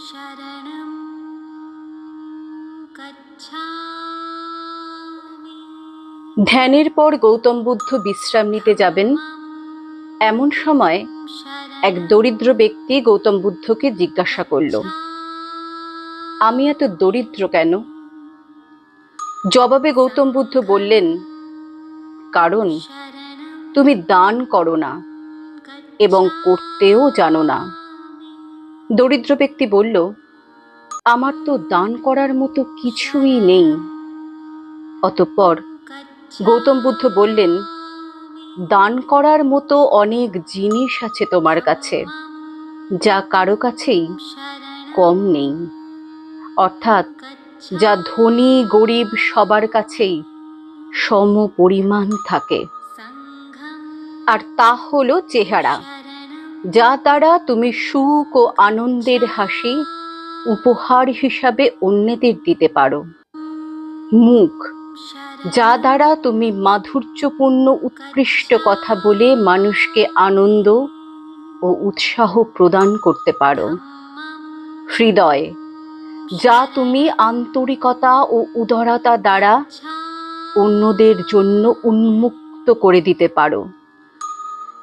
शरणं गच्छामि ধ্যানের পর গৌতম বুদ্ধ বিশ্রাম নিতে যাবেন এমন সময় এক দরিদ্র ব্যক্তি গৌতম বুদ্ধকে জিজ্ঞাসা করল আমি এত দরিদ্র কেন জবাবে গৌতম বুদ্ধ বললেন কারণ তুমি দান করো না এবং করতেও জানো না দরিদ্র ব্যক্তি বলল, আমার তো দান করার মতো কিছুই নেই। অতঃপর গৌতম বুদ্ধ বললেন, দান করার মতো অনেক জিনিস আছে তোমার কাছে, যা কারও কাছেই কম নেই। অর্থাৎ যা ধনী, গরিব সবার কাছেই সম পরিমাণ থাকে। আর তা হলো চেহারা। যা দ্বারা তুমি সুখ ও আনন্দের হাসি উপহার হিসাবে অন্যদের দিতে পারো। মুখ, যা দ্বারা তুমি মাধুর্যপূর্ণ, উৎকৃষ্ট কথা বলে মানুষকে আনন্দ ও উৎসাহ প্রদান করতে পারো। হৃদয়, যা তুমি আন্তরিকতা ও উদারতা দ্বারা অন্যদের জন্য উন্মুক্ত করে দিতে পারো।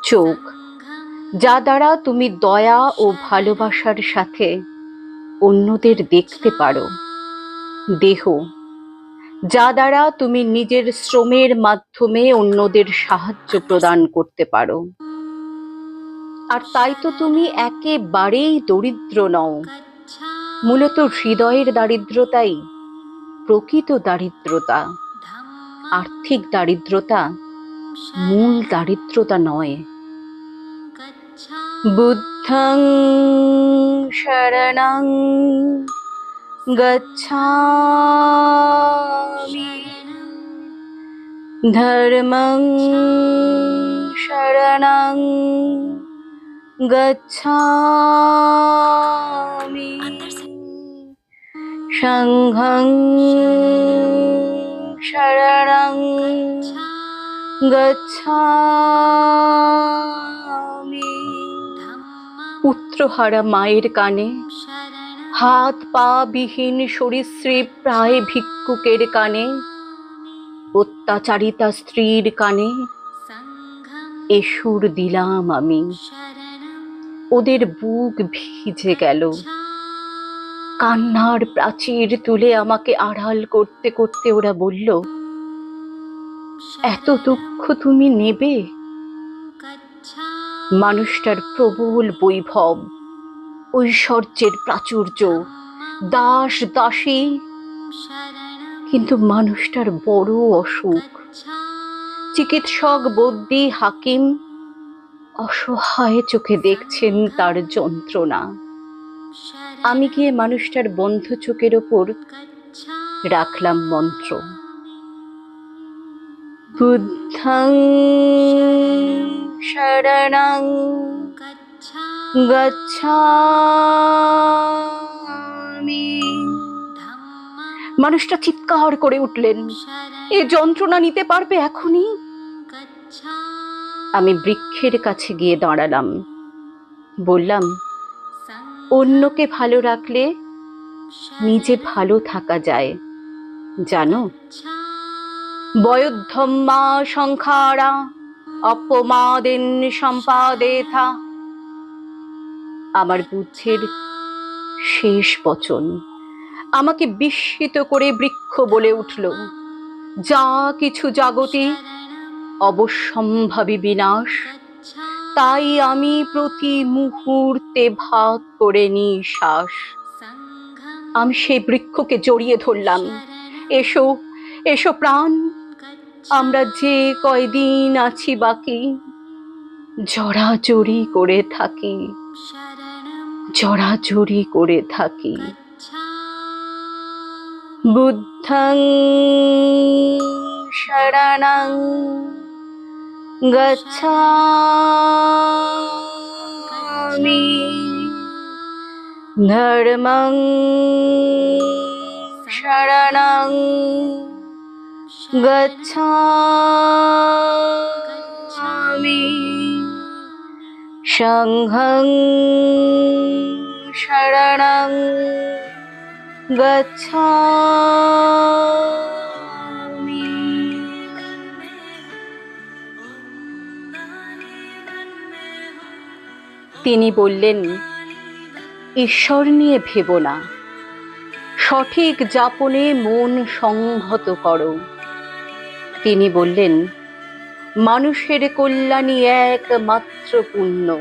চোখ যা দ্বারা তুমি দয়া ও ভালোবাসার সাথে অন্যদের দেখতে পারো। দেহ, যা দ্বারা তুমি নিজের শ্রমের মাধ্যমে অন্যদের সাহায্য প্রদান করতে পারো। আর তাই তো তুমি একেবারেই দরিদ্র নও। মূলত হৃদয়ের দারিদ্রতাই প্রকৃত দারিদ্রতা। আর্থিক দারিদ্রতা মূল দারিদ্রতা নয়। বুদ্ধং শরণং গচ্ছামি ধর্মং শরণং গচ্ছামি সংঘং শরণং গচ্ছামি পুত্রহারা মায়ের কানে। হাত পা বিহীন সরীসৃপ প্রায় ভিক্ষুকের কানে। অত্যাচারিতা স্ত্রীর কানে। এসুর দিলাম আমি। ওদের বুক ভিজে গেল। কান্নার প্রাচীর তুলে আমাকে আড়াল করতে করতে ওরা বলল, এত দুঃখ তুমি নেবে? মানুষটার প্রবল বৈভব, ঐশ্বর্যের প্রাচুর্য, দাস দাসী। কিন্তু মানুষটার বড় অসুখ, চিকিৎসক, বদ্যি, হাকিম অসহায় চোখে দেখছেন তার যন্ত্রণা। আমি গিয়ে মানুষটার বন্ধ চোখের ওপর রাখলাম মন্ত্র। বুদ্ধং শরণং গচ্ছামি মানুষটা চিৎকার করে উঠলেন। এ যন্ত্রণা নিতে পারবে এখনই? আমি বৃক্ষের কাছে গিয়ে দাঁড়ালাম। বললাম অন্যকে ভালো রাখলে নিজে ভালো থাকা যায়। জানো? বয়োদ্ধম্মা সংখারা অপমাদেন সম্পাদেথা। আমার বুদ্ধের শেষ বচন। আমাকে বিস্মিত করে বৃক্ষ বলে উঠল, যা কিছু জাগতিক অবশ্যম্ভাবী বিনাশ। তাই আমি প্রতি মুহূর্তে ভাগ করে নিই শ্বাস। আমি সেই বৃক্ষকে জড়িয়ে ধরলাম। এসো এসো প্রাণ আমরা যে কয়দিন আছি বাকি, জড়াজড়ি করে থাকি। জড়াজড়ি করে থাকি। বুদ্ধং শরণং গচ্ছামি ধর্মং শরণং গচ্ছামি সংঘং শরণং গচ্ছামি তিনি বললেন, ঈশ্বর নিয়ে ভেবো না। সঠিক যাপনে মন সংহত করো। তিনি বললেন, মানুষের কল্যাণই একমাত্র পুণ্য।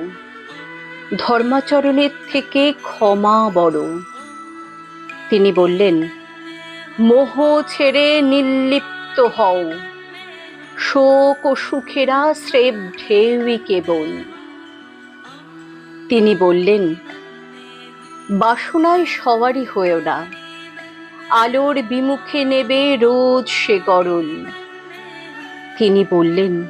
ধর্মাচরণের থেকে ক্ষমা বড়। তিনি বললেন, মোহ ছেড়ে নির্লিপ্ত হও। শোক ও সুখেরা স্রেব ঢেউই কেবল। তিনি বললেন, বাসনায় সওয়ারি হয়েও না। আলোর বিমুখে নেবে রোজ সে গরল। তিনি বললেন,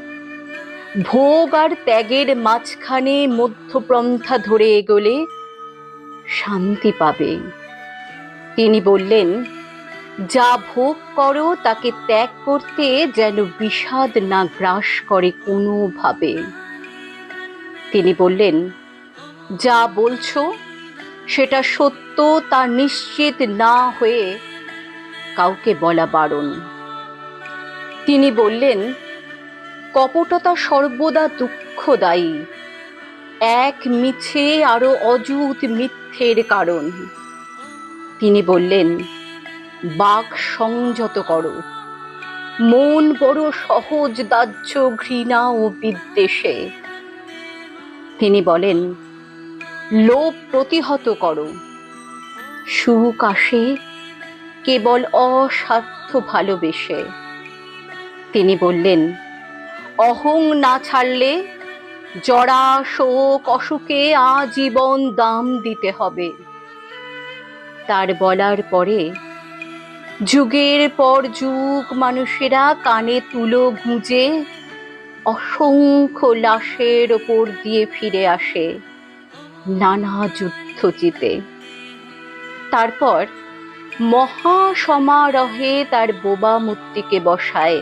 ভোগ আর ত্যাগের মাঝখানে মধ্যপন্থা ধরে এগোলে শান্তি পাবে। তিনি বললেন, যা ভোগ করো, তাকে ত্যাগ করতে যেন বিষাদ না গ্রাস করে কোনোভাবে। তিনি বললেন, যা বলছো, সেটা সত্য, তা নিশ্চিত না হয়ে কাউকে বলা বারণ। তিনি বললেন, কপটতা সর্বদা দুঃখদায়ী। এক মিছে আরও অযুত মিথ্যের কারণ। তিনি বললেন, বাক সংযত করো। মন বড় সহজ দাহ্য ঘৃণা ও বিদ্বেষে। তিনি বলেন, লোভ প্রতিহত করো। সুখ আসে কেবল অস্বার্থ ভালোবেসে। তিনি বললেন, অহং না ছাড়লে জরা শোক অসুখে আজীবন দাম দিতে হবে। তার বলার পরে যুগের পর যুগ মানুষেরা কানে তুলো গুঁজে অসংখ্য লাশের ওপর দিয়ে ফিরে আসে নানা যুদ্ধ জিতে তারপর মহা সমারোহে তার বোবা মূর্তিকে বসায়।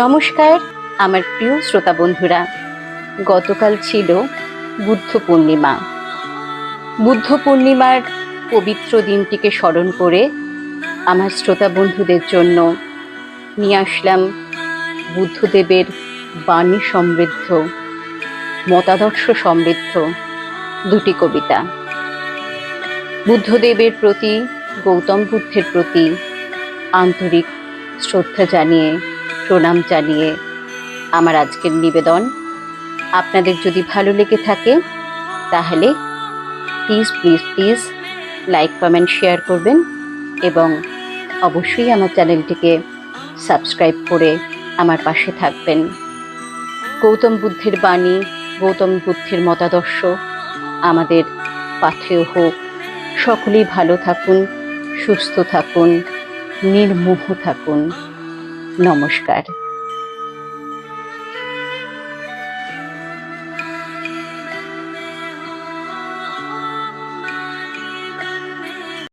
নমস্কার, আমার প্রিয় শ্রোতা বন্ধুরা। গতকাল ছিল বুদ্ধ পূর্ণিমা। বুদ্ধ পূর্ণিমার পবিত্র দিনটিকে স্মরণ করে আমার শ্রোতা বন্ধুদের জন্য নিয়ে আসলাম বুদ্ধদেবের বাণী সমৃদ্ধ, মতাদর্শ সমৃদ্ধ দুটি কবিতা। বুদ্ধদেবের প্রতি, গৌতম বুদ্ধের প্রতি আন্তরিক শ্রদ্ধা জানিয়ে প্রণাম জানিয়ে আমার আজকের নিবেদন আপনাদের যদি ভালো লেগে থাকে, তাহলে please please please like comment share করবেন এবং অবশ্যই আমার চ্যানেলটিকে সাবস্ক্রাইব করে আমার পাশে থাকবেন। গৌতম বুদ্ধের বাণী, গৌতম বুদ্ধের মতাদর্শ আমাদের পাথেয় হোক। সকলেই ভালো থাকুন, সুস্থ থাকুন, নির্মোহ থাকুন। নমস্কার।